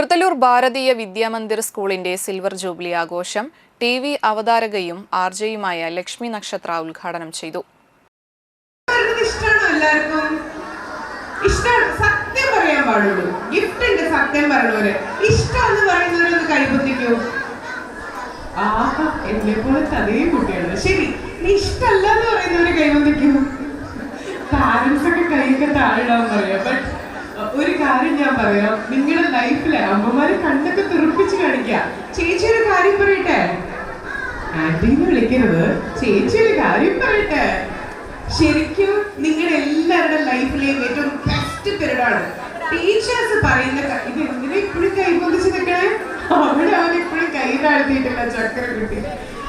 തൃത്തല്ലൂർ ഭാരതീയ വിദ്യാമന്ദിർ സ്കൂളിന്റെ silver jubilee ആഘോഷം T V അവതാരകയും ആർജയുമായ ലക്ഷ്മി നക്ഷത്ര ഉദ്ഘാടനം ചെയ്തു. സത്യം പറയാൻ പാടുള്ളൂ. ഗിഫ്റ്റ് ഉണ്ട് സത്യം പറയുന്നവര് ഇഷ്ടം എന്ന് പറയുന്നവരൊന്ന് കൈബന്ധിക്കൂ ആഹാ എന്നെ പോലത്തെ അതേ കുട്ടിയാണ് ശരി നീ ഇഷ്ടമല്ല എന്ന് പറയുന്നവര് കൈബന്ധിക്കൂ പാരന്റ്സ് ഒക്കെ കൈയൊക്കെ താഴെ പറയാം. ബട്ട് ഒരു കാര്യം ഞാൻ പറയാം. നിങ്ങളുടെ ലൈഫിലെ അമ്മമാരെ കണ്ണൊക്കെ തെറിപ്പിച്ച് കാണിക്ക. ചേച്ചി ഒരു കാര്യം പറയട്ടെ? ആന്റിന്ന് വിളിക്കരുത്. ചേച്ചി ഒരു കാര്യം പറയട്ടെ. ശരിക്കും നിങ്ങളുടെ എല്ലാവരുടെ ലൈഫിലെയും ഏറ്റവും ബെസ്റ്റ് പീരീഡ് ആണ്. ടീച്ചേഴ്സ് പറയുന്ന ഇത് എങ്ങനെ ഇപ്പോഴും കൈ പൊതിച്ച് നിൽക്കണേ അവിടെ അവൻ ഇപ്പോഴും കൈ താഴ്ത്തിയിട്ടില്ല ചക്കര കുട്ടി.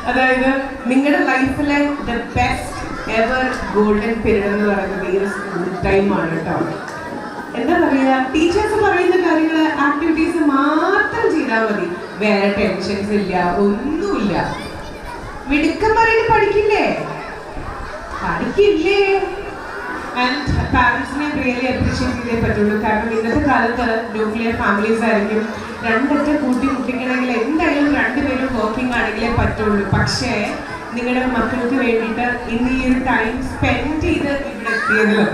അതായത് നിങ്ങളുടെ ലൈഫിലെ the best ever golden period എന്ന് പറയുന്നത് ഈ സ്കൂൾ ടൈമാണ് കേട്ടോ എന്താ പറയാ ടീച്ചേഴ്സ് പറയുന്ന കാര്യങ്ങൾ ആക്ടിവിറ്റീസ് മാത്രം ചെയ്താൽ മതി. വേറെ ടെൻഷൻസ് ഇല്ല ഒന്നുമില്ല. മിടുക്കം പറയുന്നത് പഠിക്കില്ലേ? പഠിക്കില്ലേ? ആൻഡ് പാരൻസിനെ റിയലി അപ്രീഷിയേറ്റ് ചെയ്തേ പറ്റുള്ളൂ. കാരണം ഇന്നത്തെ കാലത്ത് ന്യൂക്ലിയർ ഫാമിലീസ് ആയിരിക്കും രണ്ടൊറ്റ കൂട്ടി മുട്ടിക്കണമെങ്കിൽ എന്തായാലും രണ്ടുപേരും വർക്കിംഗ് ആണെങ്കിലേ പറ്റുള്ളൂ. പക്ഷേ നിങ്ങളുടെ മക്കൾക്ക് വേണ്ടിയിട്ട് ഇന്ന് ഈ ഒരു ടൈം സ്പെൻഡ് ചെയ്ത് ഇവിടെ എത്തിയതിലും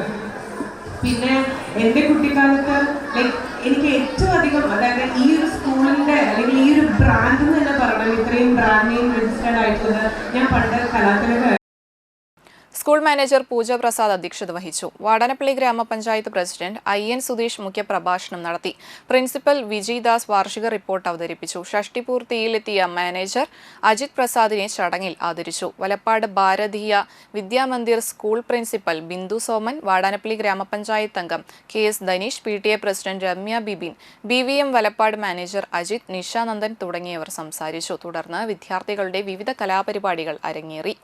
പിന്നെ എന്റെ കുട്ടിക്കാലത്ത് ലൈക്ക് എനിക്ക് ഏറ്റവും അധികം അതായത് ഈ ഒരു സ്കൂളിന്റെ അല്ലെങ്കിൽ ഈ ഒരു ബ്രാൻഡ് എന്ന് തന്നെ പറയണം. ഇത്രയും ബ്രാൻഡ് നെയിം രജിസ്റ്റേർഡ് ആയിട്ടുള്ളത് ഞാൻ പണ്ട് കലാത്തിലൊക്കെ സ്കൂൾ മാനേജർ പൂജ പ്രസാദ് അധ്യക്ഷത വഹിച്ചു. വാടനപ്പള്ളി ഗ്രാമപഞ്ചായത്ത് പ്രസിഡന്റ് ഐ എൻ സുധീഷ് മുഖ്യപ്രഭാഷണം നടത്തി. പ്രിൻസിപ്പൽ വിജയ്ദാസ് വാർഷിക റിപ്പോർട്ട് അവതരിപ്പിച്ചു. ഷഷ്ടിപൂർത്തിയിലെത്തിയ മാനേജർ അജിത് പ്രസാദിനെ ചടങ്ങിൽ ആദരിച്ചു. വലപ്പാട് ഭാരതീയ വിദ്യാമന്ദിർ സ്കൂൾ പ്രിൻസിപ്പൽ ബിന്ദു സോമൻ വാടാനപ്പള്ളി ഗ്രാമപഞ്ചായത്ത് അംഗം K S Dhaneesh P T A president Ramya Bibin B V M Valappad manager Ajith Nishanandan തുടങ്ങിയവർ സംസാരിച്ചു. തുടർന്ന് വിദ്യാർത്ഥികളുടെ വിവിധ കലാപരിപാടികൾ അരങ്ങേറി.